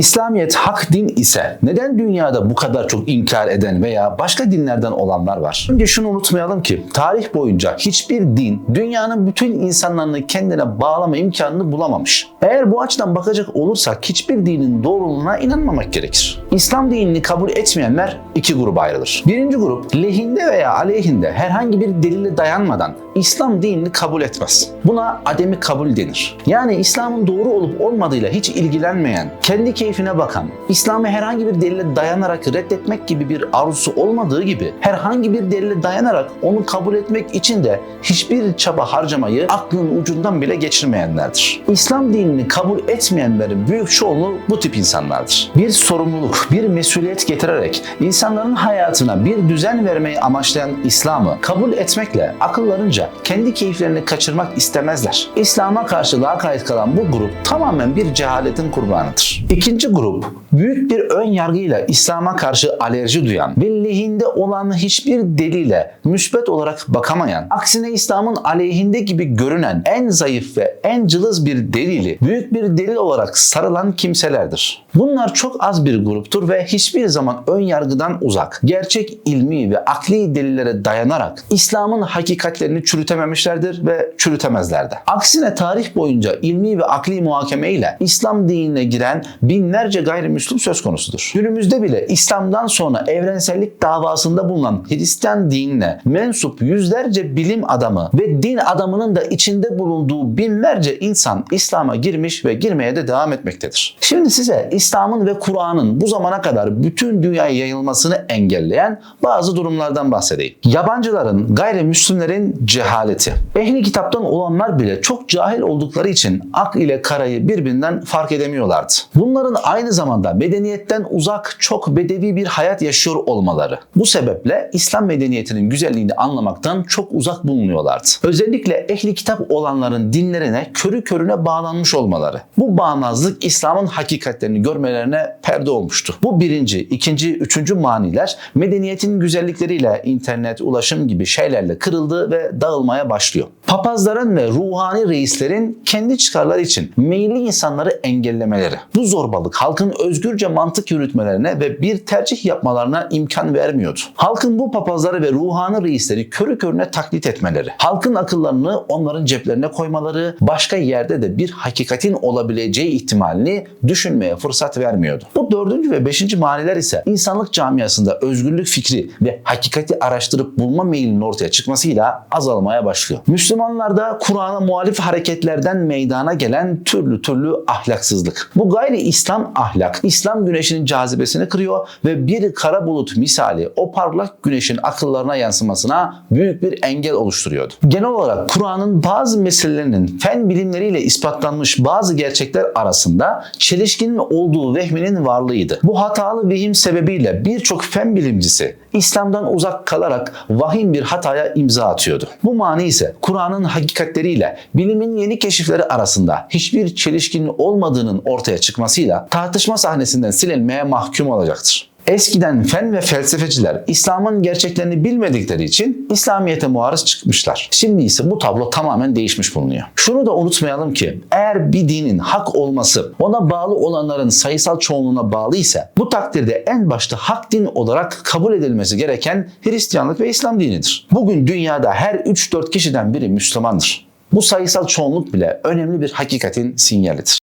İslamiyet hak din ise neden dünyada bu kadar çok inkar eden veya başka dinlerden olanlar var? Önce şunu unutmayalım ki tarih boyunca hiçbir din dünyanın bütün insanlarını kendine bağlama imkanını bulamamış. Eğer bu açıdan bakacak olursak hiçbir dinin doğruluğuna inanmamak gerekir. İslam dinini kabul etmeyenler iki gruba ayrılır. Birinci grup lehinde veya aleyhinde herhangi bir delile dayanmadan İslam dinini kabul etmez. Buna ademi kabul denir. Yani İslam'ın doğru olup olmadığıyla hiç ilgilenmeyen, kendi keyfine bakan, İslam'ı herhangi bir delile dayanarak reddetmek gibi bir arzusu olmadığı gibi herhangi bir delile dayanarak onu kabul etmek için de hiçbir çaba harcamayı aklın ucundan bile geçirmeyenlerdir. İslam dinini kabul etmeyenlerin büyük çoğunluğu bu tip insanlardır. Bir sorumluluk, bir mesuliyet getirerek insanların hayatına bir düzen vermeyi amaçlayan İslam'ı kabul etmekle akıllarınca kendi keyiflerini kaçırmak istemezler. İslam'a karşı lakayt kalan bu grup tamamen bir cehaletin kurbanıdır. İkinci grup büyük bir ön yargıyla İslam'a karşı alerji duyan ve lehinde olan hiçbir delile müsbet olarak bakamayan, aksine İslam'ın aleyhinde gibi görünen en zayıf ve en cılız bir delili büyük bir delil olarak sarılan kimselerdir. Bunlar çok az bir gruptur ve hiçbir zaman ön yargıdan uzak, gerçek ilmi ve akli delillere dayanarak İslam'ın hakikatlerini çürütememişlerdir ve çürütemezler de. Aksine tarih boyunca ilmi ve akli muhakeme ile İslam dinine giren binlerce gayrimüslim söz konusudur. Günümüzde bile İslam'dan sonra evrensellik davasında bulunan Hristiyan dinine mensup yüzlerce bilim adamı ve din adamının da içinde bulunduğu binlerce insan İslam'a girmiş ve girmeye de devam etmektedir. Şimdi size İslam'ın ve Kur'an'ın bu zamana kadar bütün dünyaya yayılmasını engelleyen bazı durumlardan bahsedeyim. Yabancıların, gayrimüslimlerin cehaleti. Ehli kitaptan olanlar bile çok cahil oldukları için ak ile karayı birbirinden fark edemiyorlardı. Bunların aynı zamanda medeniyetten uzak çok bedevi bir hayat yaşıyor olmaları. Bu sebeple İslam medeniyetinin güzelliğini anlamaktan çok uzak bulunuyorlardı. Özellikle ehli kitap olanların dinlerine körü körüne bağlanmış olmaları. Bu bağnazlık İslam'ın hakikatlerini görmelerine perde olmuştu. Bu birinci, ikinci, üçüncü maniler medeniyetin güzellikleriyle internet, ulaşım gibi şeylerle kırıldı ve dağılmaya başlıyor. Papazların ve ruhani reislerin kendi çıkarları için meyilli insanları engellemeleri. Bu zorbalık halkın özgürce mantık yürütmelerine ve bir tercih yapmalarına imkan vermiyordu. Halkın bu papazları ve ruhani reisleri körü körüne taklit etmeleri, halkın akıllarını onların ceplerine koymaları, başka yerde de bir hakikatin olabileceği ihtimalini düşünmeye fırsat vermiyordu. Bu dördüncü ve beşinci maniler ise insanlık camiasında özgürlük fikri ve hakikati araştırıp bulma meylinin ortaya çıkmasıyla azalmaya başlıyor. Müslümanlarda Kur'an'a muhalif hareketlerden meydana gelen türlü türlü ahlaksızlık. Bu gayri İslam ahlak, İslam güneşinin cazibesini kırıyor ve bir kara bulut misali o parlak güneşin akıllarına yansımasına büyük bir engel oluşturuyordu. Genel olarak Kur'an'ın bazı meselelerinin fen bilimleriyle ispatlanmış bazı gerçekler arasında çelişkinin olduğu vehminin varlığıydı. Bu hatalı vehim sebebiyle birçok fen bilimcisi İslam'dan uzak kalarak vahim bir hataya imza atıyordu. Bu mani ise Kur'an'ın hakikatleriyle bilimin yeni keşifleri arasında hiçbir çelişkinin olmadığının ortaya çıkmasıyla tartışma sahnesinden silinmeye mahkum olacaktır. Eskiden fen ve felsefeciler İslam'ın gerçeklerini bilmedikleri için İslamiyet'e muarız çıkmışlar. Şimdi ise bu tablo tamamen değişmiş bulunuyor. Şunu da unutmayalım ki eğer bir dinin hak olması ona bağlı olanların sayısal çoğunluğuna bağlı ise bu takdirde en başta hak din olarak kabul edilmesi gereken Hristiyanlık ve İslam dinidir. Bugün dünyada her 3-4 kişiden biri Müslümandır. Bu sayısal çoğunluk bile önemli bir hakikatin sinyalidir.